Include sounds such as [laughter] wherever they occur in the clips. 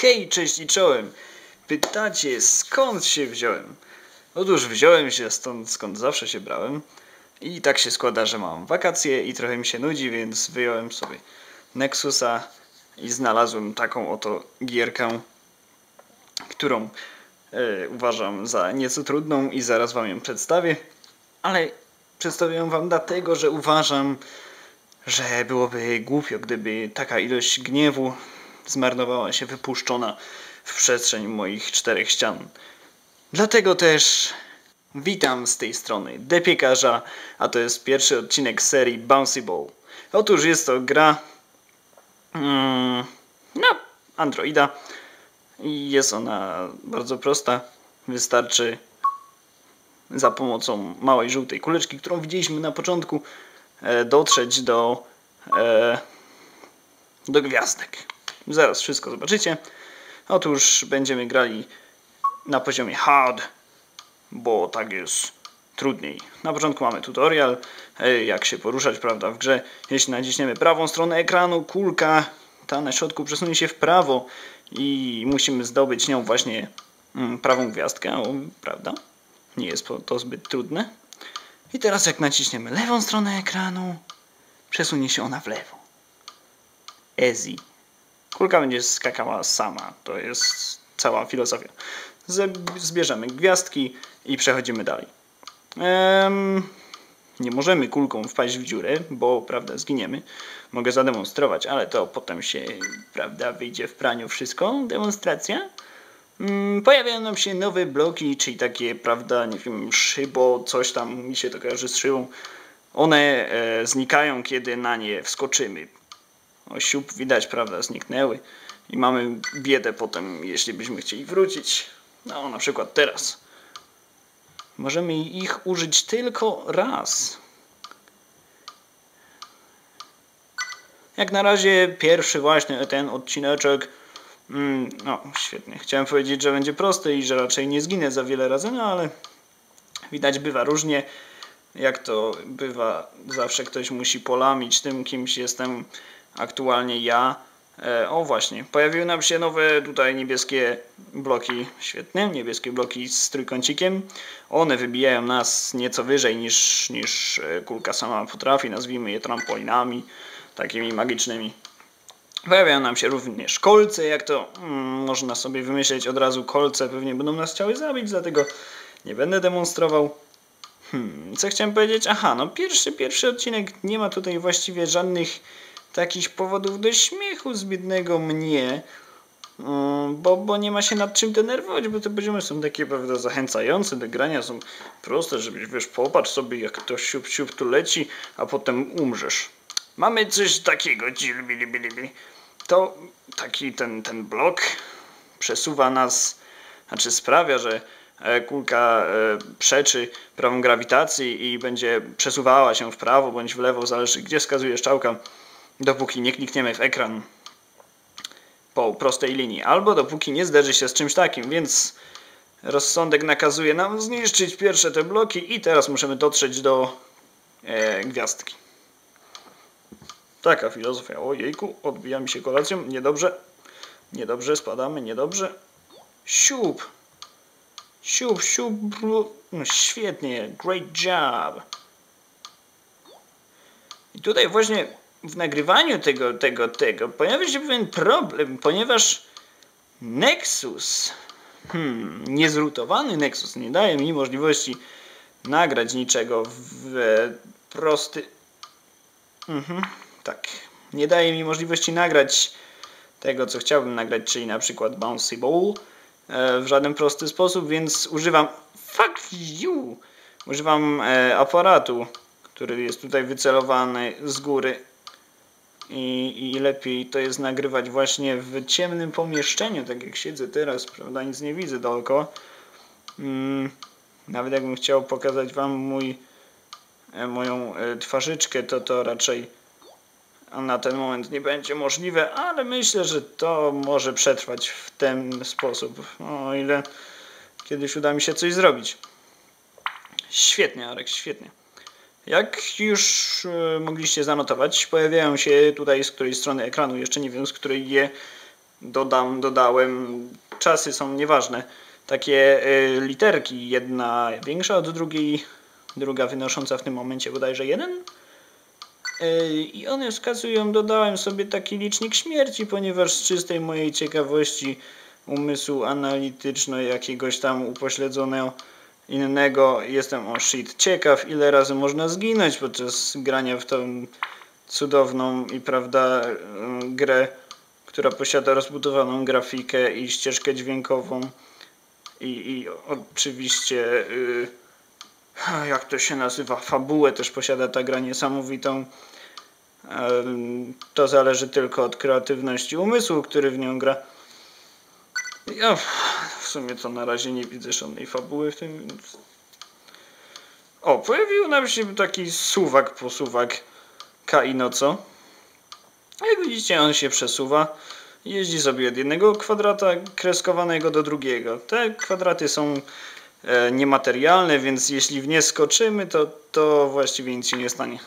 Hej, cześć i czołem! Pytacie, skąd się wziąłem? Otóż wziąłem się stąd, skąd zawsze się brałem. I tak się składa, że mam wakacje i trochę mi się nudzi, więc wyjąłem sobie Nexusa i znalazłem taką oto gierkę, którą e, uważam za nieco trudną i zaraz wam ją przedstawię. Ale przedstawię ją wam dlatego, że uważam, że byłoby głupio, gdyby taka ilość gniewu zmarnowała się wypuszczona w przestrzeń moich czterech ścian. Dlatego też witam z tej strony Depiekarza, a to jest pierwszy odcinek serii Bouncy Ball. Otóż jest to gra mm, na Androida i jest ona bardzo prosta. Wystarczy za pomocą małej żółtej kuleczki, którą widzieliśmy na początku, e, dotrzeć do, e, do gwiazdek. Zaraz wszystko zobaczycie. Otóż będziemy grali na poziomie hard, bo tak jest trudniej. Na początku mamy tutorial, jak się poruszać prawda, w grze. Jeśli naciśniemy prawą stronę ekranu, kulka ta na środku przesunie się w prawo i musimy zdobyć nią właśnie mm, prawą gwiazdkę, prawda? Nie jest to zbyt trudne. I teraz jak naciśniemy lewą stronę ekranu, przesunie się ona w lewo. Easy. Kulka będzie skakała sama. To jest cała filozofia. Zbierzemy gwiazdki i przechodzimy dalej. Um, nie możemy kulką wpaść w dziurę, bo prawda zginiemy. Mogę zademonstrować, ale to potem się prawda wyjdzie w praniu wszystko. Demonstracja. Um, pojawiają nam się nowe bloki, czyli takie prawda, nie wiem, szybo, coś tam mi się to kojarzy z szybą. One e, znikają, kiedy na nie wskoczymy. O, siup widać, prawda, zniknęły. I mamy biedę potem, jeśli byśmy chcieli wrócić. No, na przykład teraz. Możemy ich użyć tylko raz. Jak na razie pierwszy właśnie ten odcineczek. Mm, no, świetnie. Chciałem powiedzieć, że będzie prosty i że raczej nie zginę za wiele razy, no ale widać bywa różnie. Jak to bywa, zawsze ktoś musi polamić tym, kimś jestem aktualnie ja. E, o właśnie, pojawiły nam się nowe tutaj niebieskie bloki, świetnie, niebieskie bloki z trójkącikiem. One wybijają nas nieco wyżej niż, niż e, kulka sama potrafi, nazwijmy je trampolinami, takimi magicznymi. Pojawiają nam się również kolce, jak to mm, można sobie wymyśleć od razu kolce, pewnie będą nas chciały zabić, dlatego nie będę demonstrował. Hmm, co chciałem powiedzieć? Aha, no pierwszy, pierwszy odcinek nie ma tutaj właściwie żadnych takich powodów do śmiechu z biednego mnie, mm, bo, bo nie ma się nad czym denerwować, bo te poziomy są takie prawda, zachęcające do grania, są proste, żebyś wiesz, popatrz sobie jak to siup siup tu leci, a potem umrzesz. Mamy coś takiego, to taki ten, ten blok przesuwa nas, znaczy sprawia, że e, kulka e, przeczy prawą grawitacji i będzie przesuwała się w prawo bądź w lewo, zależy gdzie wskazuje szczałka dopóki nie klikniemy w ekran po prostej linii, albo dopóki nie zderzy się z czymś takim, więc rozsądek nakazuje nam zniszczyć pierwsze te bloki i teraz musimy dotrzeć do e, gwiazdki. Taka filozofia. Ojejku, odbija mi się kolacją. Niedobrze. Niedobrze, spadamy, niedobrze. Siup. Siup, siup. No świetnie. Great job. I tutaj właśnie w nagrywaniu tego, tego, tego pojawia się pewien problem, ponieważ Nexus, hmm, niezrutowany Nexus nie daje mi możliwości nagrać niczego w prosty... Mhm, tak. Nie daje mi możliwości nagrać tego, co chciałbym nagrać, czyli na przykład Bouncy Ball e, w żaden prosty sposób, więc używam... Fuck you! Używam e, aparatu, który jest tutaj wycelowany z góry i, i lepiej to jest nagrywać właśnie w ciemnym pomieszczeniu, tak jak siedzę teraz, prawda, nic nie widzę dookoła. Mm, nawet jakbym chciał pokazać Wam mój, e, moją e, twarzyczkę, to to raczej na ten moment nie będzie możliwe, ale myślę, że to może przetrwać w ten sposób, o ile kiedyś uda mi się coś zrobić. Świetnie, Arek, świetnie. Jak już e, mogliście zanotować, pojawiają się tutaj z której strony ekranu, jeszcze nie wiem z której je dodam, dodałem, czasy są nieważne. Takie y, literki, jedna większa od drugiej, druga wynosząca w tym momencie bodajże jeden. Y, I one wskazują, dodałem sobie taki licznik śmierci, ponieważ z czystej mojej ciekawości umysłu analityczno jakiegoś tam upośledzonego innego jestem o shit ciekaw ile razy można zginąć podczas grania w tą cudowną i prawda y, grę, która posiada rozbudowaną grafikę i ścieżkę dźwiękową i, i oczywiście yy, jak to się nazywa, fabułę też posiada ta gra niesamowitą. Yy, to zależy tylko od kreatywności umysłu, który w nią gra. Ja sumie to na razie nie widzę żadnej fabuły w tym. O, pojawił nam się taki suwak, posuwak Kainoco. Jak widzicie, on się przesuwa. Jeździ sobie od jednego kwadrata kreskowanego do drugiego. Te kwadraty są e, niematerialne, więc jeśli w nie skoczymy, to, to właściwie nic się nie stanie.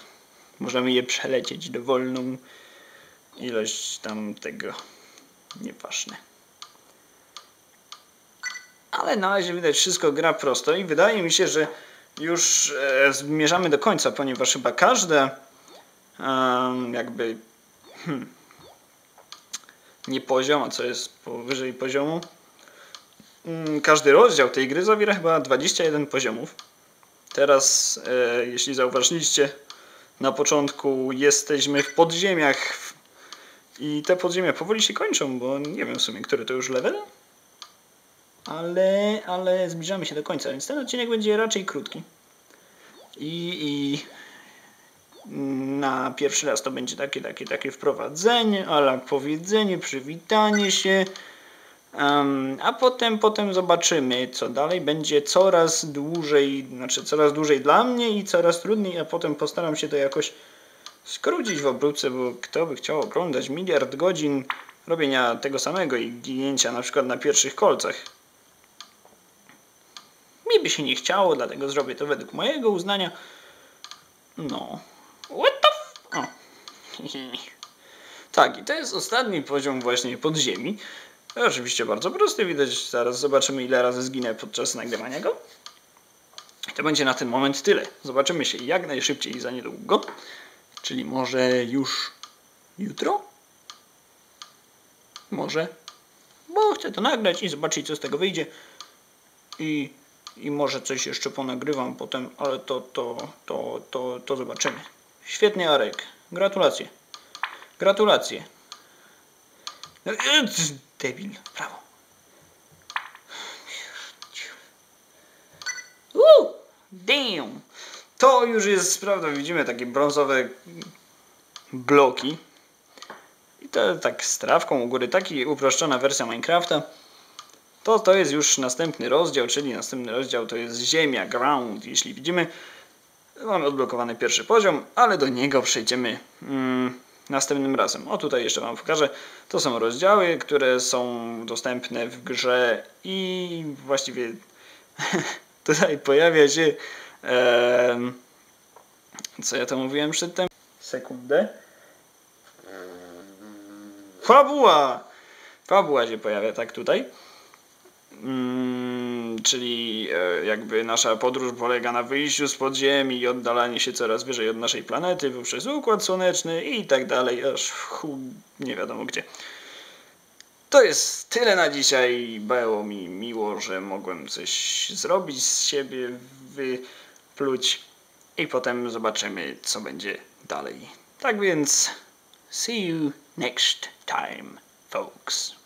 Możemy je przelecieć dowolną ilość tam tego. Nieważne. Ale na razie widać wszystko gra prosto i wydaje mi się, że już e, zmierzamy do końca, ponieważ chyba każde jakby hmm, nie poziom, a co jest powyżej poziomu. Um, każdy rozdział tej gry zawiera chyba 21 poziomów. Teraz, e, jeśli zauważyliście, na początku jesteśmy w podziemiach i te podziemia powoli się kończą, bo nie wiem w sumie, który to już level ale, ale zbliżamy się do końca, więc ten odcinek będzie raczej krótki. I, i na pierwszy raz to będzie takie, takie, takie wprowadzenie, ale powiedzenie, przywitanie się. Um, a potem, potem zobaczymy, co dalej. Będzie coraz dłużej, znaczy coraz dłużej dla mnie i coraz trudniej, a potem postaram się to jakoś skrócić w obróbce, bo kto by chciał oglądać miliard godzin robienia tego samego i ginięcia na przykład na pierwszych kolcach. Mi by się nie chciało, dlatego zrobię to według mojego uznania. No. What the f... O. [laughs] tak, i to jest ostatni poziom właśnie podziemi. Oczywiście bardzo prosty, widać, zaraz zobaczymy ile razy zginę podczas nagrywania go. To będzie na ten moment tyle. Zobaczymy się jak najszybciej za niedługo. Czyli może już jutro? Może. Bo chcę to nagrać i zobaczyć co z tego wyjdzie. I i może coś jeszcze ponagrywam potem, ale to, to, to, to, to zobaczymy. Świetnie Arek, gratulacje. Gratulacje. No, e, debil, prawo. Uuu, damn. To już jest, prawda, widzimy takie brązowe bloki. I to tak z trawką u góry, taki uproszczona wersja Minecrafta to to jest już następny rozdział, czyli następny rozdział to jest ziemia, ground. Jeśli widzimy, mamy odblokowany pierwszy poziom, ale do niego przejdziemy mm, następnym razem. O tutaj jeszcze Wam pokażę. To są rozdziały, które są dostępne w grze i właściwie [laughs] tutaj pojawia się e, co ja to mówiłem przedtem? Sekundę. Fabuła! Fabuła się pojawia tak tutaj. Mm, czyli e, jakby nasza podróż polega na wyjściu z podziemi i oddalaniu się coraz wyżej od naszej planety poprzez Układ Słoneczny i tak dalej, aż hu, nie wiadomo gdzie. To jest tyle na dzisiaj. Było mi miło, że mogłem coś zrobić z siebie, wypluć i potem zobaczymy, co będzie dalej. Tak więc, see you next time, folks.